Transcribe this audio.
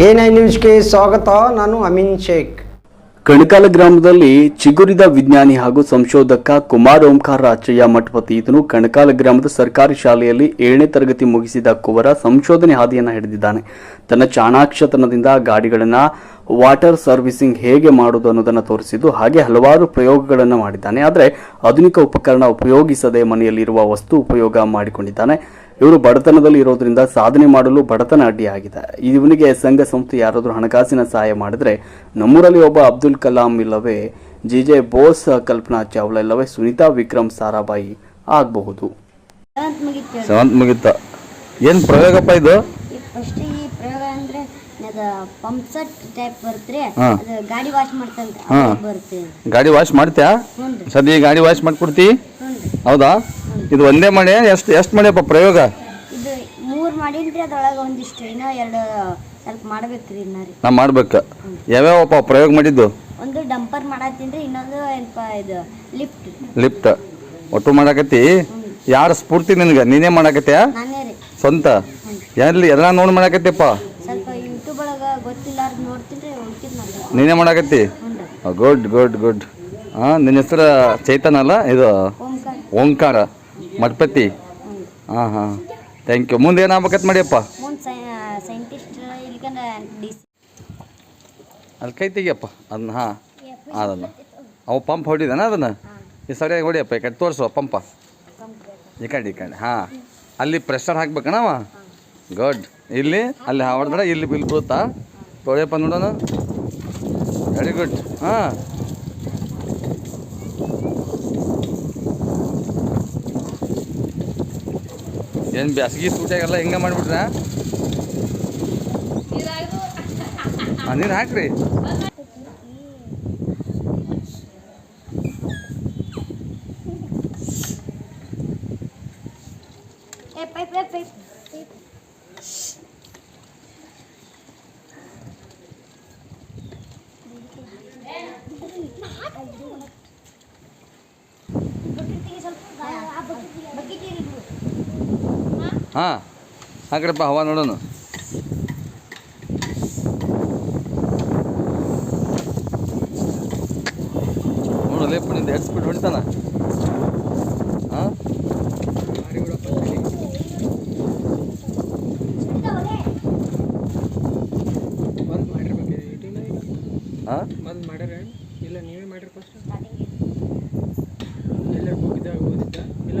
Nine ನ್ಯೂಸ್ಗೆ ಸ್ವಾಗತ, ನಾನು ಅಮಿನ್ ಶೇಖ್. ಕಣಕಾಲ ಗ್ರಾಮದಲ್ಲಿ ಚಿಗುರಿದ ವಿಜ್ಞಾನಿ ಹಾಗೂ ಸಂಶೋಧಕ ಕುಮಾರ್ ಓಂಕಾರ ಅಚ್ಚಯ್ಯ ಮಠಪತಿ ಈತನು ಕಣಕಾಲ ಗ್ರಾಮದ ಸರ್ಕಾರಿ ಶಾಲೆಯಲ್ಲಿ ಏಳನೇ ತರಗತಿ ಮುಗಿಸಿದ ಕುವರ ಸಂಶೋಧನೆ ಹಾದಿಯನ್ನು ಹಿಡಿದಿದ್ದಾನೆ. ತನ್ನ ಚಾಣಾಕ್ಷತನದಿಂದ ಗಾಡಿಗಳನ್ನು ವಾಟರ್ ಸರ್ವಿಸಿಂಗ್ ಹೇಗೆ ಮಾಡುವುದು ಅನ್ನೋದನ್ನು ತೋರಿಸಿದ್ದು, ಹಾಗೆ ಹಲವಾರು ಪ್ರಯೋಗಗಳನ್ನು ಮಾಡಿದ್ದಾನೆ. ಆದರೆ ಆಧುನಿಕ ಉಪಕರಣ ಉಪಯೋಗಿಸದೆ ಮನೆಯಲ್ಲಿರುವ ವಸ್ತು ಉಪಯೋಗ ಮಾಡಿಕೊಂಡಿದ್ದಾನೆ. ಇವರು ಬಡತನದಲ್ಲಿ ಇರೋದ್ರಿಂದ ಸಾಧನೆ ಮಾಡಲು ಬಡತನ ಅಡ್ಡಿಯಾಗಿದೆ ಇವನಿಗೆ ಸಂಘ ಸಂಸ್ಥೆ ಯಾರಾದರೂ ಹಣಕಾಸಿನ ಸಹಾಯ ಮಾಡಿದ್ರೆ ನಮ್ಮೂರಲ್ಲಿ ಒಬ್ಬ ಅಬ್ದುಲ್ ಕಲಾಂ ಇಲ್ಲವೇ ಜಿ ಜೆ ಬೋಸ್ ಕಲ್ಪನಾ ಚಾವ್ಲಾ ಇಲ್ಲವೇ ಸುನೀತಾ ವಿಕ್ರಮ್ ಸಾರಾಬಾಯಿ ಆಗಬಹುದು. ಏನ್ ಮುಗಿತು ಸೆವೆಂತ್ ಮುಗಿತ ಏನು ಪ್ರಯೋಗಪ್ಪ ಇದು? ಫಸ್ಟ್ ಈ ಪ್ರಯೋಗ ಅಂದ್ರೆ ಅದು ಪಂಪ್ ಸೆಟ್ ಟೈಪ್ ಬರುತ್ತೆ ಅದು ಗಾಡಿ ವಾಶ್ ಮಾಡ್ತಂತ ಬರುತ್ತೆ ಗಾಡಿ ವಾಶ್ ಮಾಡ್ತ್ಯಾ? ಸರಿ ಸದ್ಯ ಗಾಡಿ ವಾಶ್ ಮಾಡ್ಕೊಡ್ತಿ? ಹೌದಾ? ಇದು ಒಂದೇ ಮಾಡಿ ಎಷ್ಟು ಎಷ್ಟು ಮಾಡ್ಯಪ್ಪ ಪ್ರಯೋಗ? ಇದು ಮೂರು ಮಾಡೀನ್ರಿ ಅದ್ರೊಳಗೆ ಒಂದಿಷ್ಟು ಇನ್ನೂ ಎರಡು ಸ್ವಲ್ಪ ಮಾಡ್ಬೇಕ್ರಿ ಇನ್ನ ರೀ. ನಾ ಮಾಡ್ಬೇಕು. ಯಾವ್ಯಾವಪ್ಪ ಪ್ರಯೋಗ ಮಾಡಿದ್ದು? ಒಂದು ಡಂಪರ್ ಮಾಡತ್ತೀನಿ ಇನ್ನೊಂದು ಏನಪ್ಪ ಇದು ಲಿಫ್ಟ್. ಲಿಫ್ಟ್. ಒಟ್ಟು ಮಾಡಾಕತ್ತಿ? ಯಾರ ಸ್ಫೂರ್ತಿ ನಿನಗೆ? ನೀನೇ ರೀ. ಸ್ವಂತ? ಎಲ್ಲಿ ಎಲ್ಲ ನೋಡಿ ಮಾಡಾಕತ್ತಿಪ್ಪ ಸ್ವಲ್ಪ ಯೂಟ್ಯೂಬ್ ಒಳಗೆ ಗೊತ್ತಿಲ್ಲಾರ್ದು ನೋಡ್ತೀನಿ ರೀ ನಾನು. ನೀನೇ ಮಾಡಾಕತ್ತಿ? ಗುಡ್ ಗುಡ್ ಗುಡ್ ಹಾಂ ನಿನ್ನ ಹೆಸರು ಚೈತನ್ ಅಲ್ಲ? ಇದು ಓಂಕಾರ. ಮಠಪತಿ? ಹಾಂ ಹಾಂ. ಥ್ಯಾಂಕ್ ಯು ಮುಂದೆ ಏನಾಗ್ಬೇಕತ್ ಮಾಡಿಯಪ್ಪ? ಅಲ್ಲಿ ಕೈ ತೆಗಿಯಪ್ಪ. ಅದನ್ನ ಹಾಂ. ಅದನ್ನ. ಅವು ಪಂಪ್ ಹೊಡಿದಾನ ಅದನ್ನ? ಈ ಸರಿಯಾಗಿ ಹೊಡಿಯಪ್ಪ ಈ ಕಡೆ ತೋರಿಸುವ ಪಂಪ ಈ ಕಡೆ ಈ ಕಡೆ ಹಾಂ. ಅಲ್ಲಿ ಪ್ರೆಷರ್ ಹಾಕ್ಬೇಕಣವ ಗುಡ್ ಇಲ್ಲಿ ಅಲ್ಲಿ ಹೊಡೆದ್ರೆ ಇಲ್ಲಿ ಬಿಲ್ ಬರುತ್ತಾ ತೊಳೆಯಪ್ಪ ನೋಡೋಣ. ವೆರಿ ಗುಡ್ ಹಾಂ. ಏನು ಬ್ಯಾಸಗಿ ಸೂಟ್ಯಾಗೆಲ್ಲ ಹಿಂಗೆ ಮಾಡಿಬಿಟ್ರೆ ಹಾಂ ನೀರು ಹಾಕ್ರಿ ಏ ಪೈಪ್ ಆ ಕಡೆಪ್ಪ ಹಾಂ ಹವಾ ನೋಡೋಣ ನೋಡಲೇಪ್ಪ ನಿಂದ ಹೆಡ್ ಸ್ಪೀಡ್ ಹೊಡಿತಾನ. ಹಾಂ? ಹಾಂ? ಬಂದು ಮಾಡ್ಯಾರ? ಇಲ್ಲ ನೀವೇ ಮಾಡಿರಿ ಫಸ್ಟ್ ಎಲ್ಲ ಹೋಗಿದ್ದೆ ಹೋಗಿದ್ದ ಇಲ್ಲ